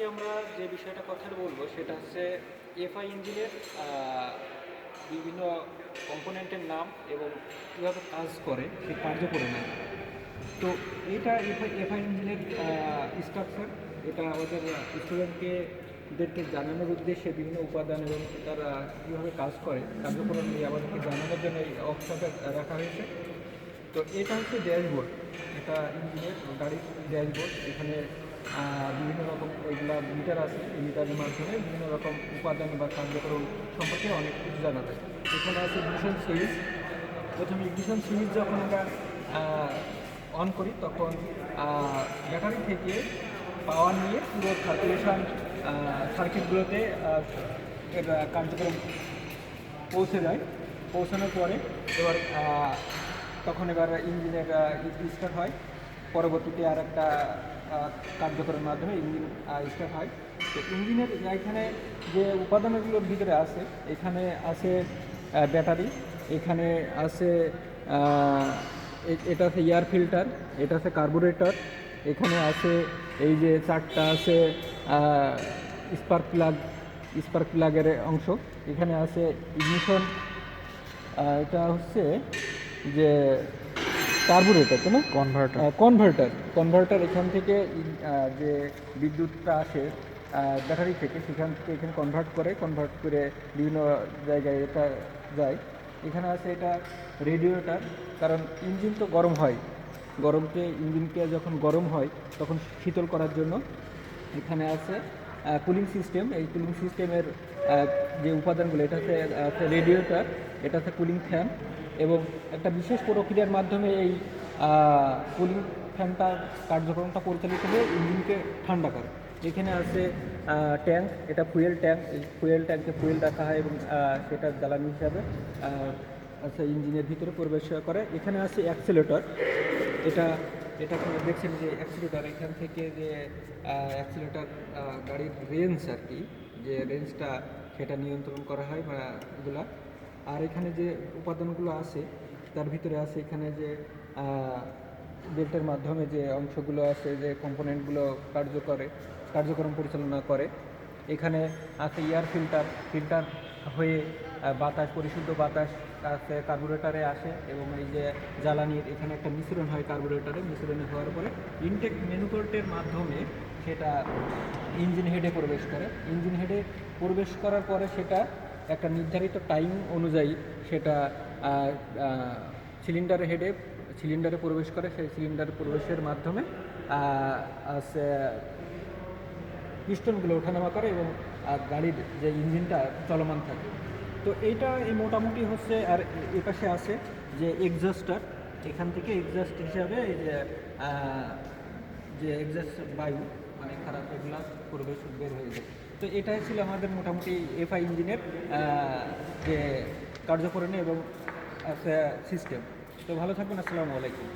আজকে আমরা যে বিষয়টা কথা বলব সেটা হচ্ছে এফআই ইঞ্জিনের বিভিন্ন কম্পোনেন্টের নাম এবং কীভাবে কাজ করে সেই কার্যক্রম তো এটা এফআই এফআই ইঞ্জিনের স্ট্রাকচার এটা আমাদের স্টুডেন্টকে দেরকে জানানোর উদ্দেশ্যে বিভিন্ন উপাদান এবং তারা কীভাবে কাজ করে, কার্যক্রম নিয়ে আমাদেরকে জানানোর জন্য এই ওয়ার্কশপে রাখা হয়েছে। তো এটা হচ্ছে ড্যাশবোর্ড এটা ইঞ্জিনের গাড়ির ড্যাশবোর্ড এখানে বিভিন্ন রকম এগুলা মিটার আছে এই মিটারের মাধ্যমে বিভিন্ন রকম উপাদান বা কার্যক্রম সম্পর্কে অনেক কিছু জানা যায়। এখানে আছে ইগনিশন সুইচ প্রথমে ইগনিশন সুইচ যখন আমরা অন করি, তখন ব্যাটারি থেকে পাওয়ার নিয়ে পুরো সার্কুলেশন সার্কিটগুলোতে কার্যক্রম পৌঁছে যায়। পৌঁছানোর পরে এবার তখন এবার ইঞ্জিনের স্টার্ট হয়। পরবর্তীতে আর একটা কার্যকরের মাধ্যমে ইঞ্জিন স্টার্ট হয়। তো ইঞ্জিনের এখানে যে উপাদানগুলোর ভিতরে আছে, এখানে আছে ব্যাটারি, এখানে আছে এটা আছে এয়ার ফিল্টার এটা আছে কার্বোরেটর এখানে আছে এই যে চারটা আছে স্পার্ক প্লাগ স্পার্ক প্লাগের অংশ, এখানে আছে ইগনিশন এটা হচ্ছে যে কার্বোরেটর তাই না? কনভার্টার কনভার্টার কনভার্টার এখান থেকে যে বিদ্যুৎটা আসে ব্যাটারি থেকে সেখান থেকে এখানে কনভার্ট করে কনভার্ট করে বিভিন্ন জায়গায় এটা যায়। এখানে আছে এটা রেডিওটার কারণ ইঞ্জিন তো গরম হয়। গরমকে ইঞ্জিনকে যখন গরম হয় তখন শীতল করার জন্য এখানে আছে কুলিং সিস্টেম এই কুলিং সিস্টেমের যে উপাদানগুলো, এটা হচ্ছে রেডিওটার এটা হচ্ছে কুলিং ফ্যান এবং একটা বিশেষ প্রক্রিয়ার মাধ্যমে এই কুলিং ফ্যানটা কার্যক্রমটা পরিচালিত হয়ে ইঞ্জিনকে ঠান্ডা করে। এখানে আছে ট্যাঙ্ক এটা ফুয়েল ট্যাঙ্ক এই ফুয়েল ট্যাঙ্কে ফুয়েল রাখা হয় এবং সেটা জ্বালানি হিসাবে আচ্ছা ইঞ্জিনের ভিতরে প্রবেশ করে। এখানে আছে অ্যাক্সেলেটর এটা এটা আপনারা দেখছেন যে অ্যাক্সিলেটর এখান থেকে যে অ্যাক্সিলেটর গাড়ির রেঞ্জ আর কি, যে রেঞ্জটা সেটা নিয়ন্ত্রণ করা হয় বা এগুলা। আর এখানে যে উপাদানগুলো আছে, তার ভিতরে আছে এখানে যে বেল্টের মাধ্যমে যে অংশগুলো আছে, যে কম্পোনেন্টগুলো কার্য করে কার্যক্রম পরিচালনা করে। এখানে আছে এয়ার ফিল্টার ফিল্টার হয়ে বাতাস, পরিশুদ্ধ বাতাস আছে কার্বোরেটরে আসে এবং এই যে জ্বালানির এখানে একটা মিশ্রণ হয় কার্বোরেটরে। মিশ্রণে হওয়ার পরে ইনটেক মেনুকোল্টের মাধ্যমে সেটা ইঞ্জিন হেডে প্রবেশ করে। ইঞ্জিন হেডে প্রবেশ করার পরে সেটা একটা নির্ধারিত টাইম অনুযায়ী সেটা সিলিন্ডার হেডে সিলিন্ডারে প্রবেশ করে। সেই সিলিন্ডার প্রবেশের মাধ্যমে পিস্টনগুলো ওঠানামা করে এবং আহ, গাড়ির যে ইঞ্জিনটা চলমান থাকে। তো এইটা এই মোটামুটি হচ্ছে আর এ- এ পাশে আছে যে এক্সস্টার এখান থেকে এক্সস্ট হিসাবে এই যে যে এক্সস্ট বায়ু মানে খারাপ এগুলা প্রবেশ বের হয়ে যায়। তো এটাই ছিল আমাদের মোটামুটি এফআই ইঞ্জিনের যে কার্যকরণী এবং সিস্টেম তো ভালো থাকুন আসসালামু আলাইকুম।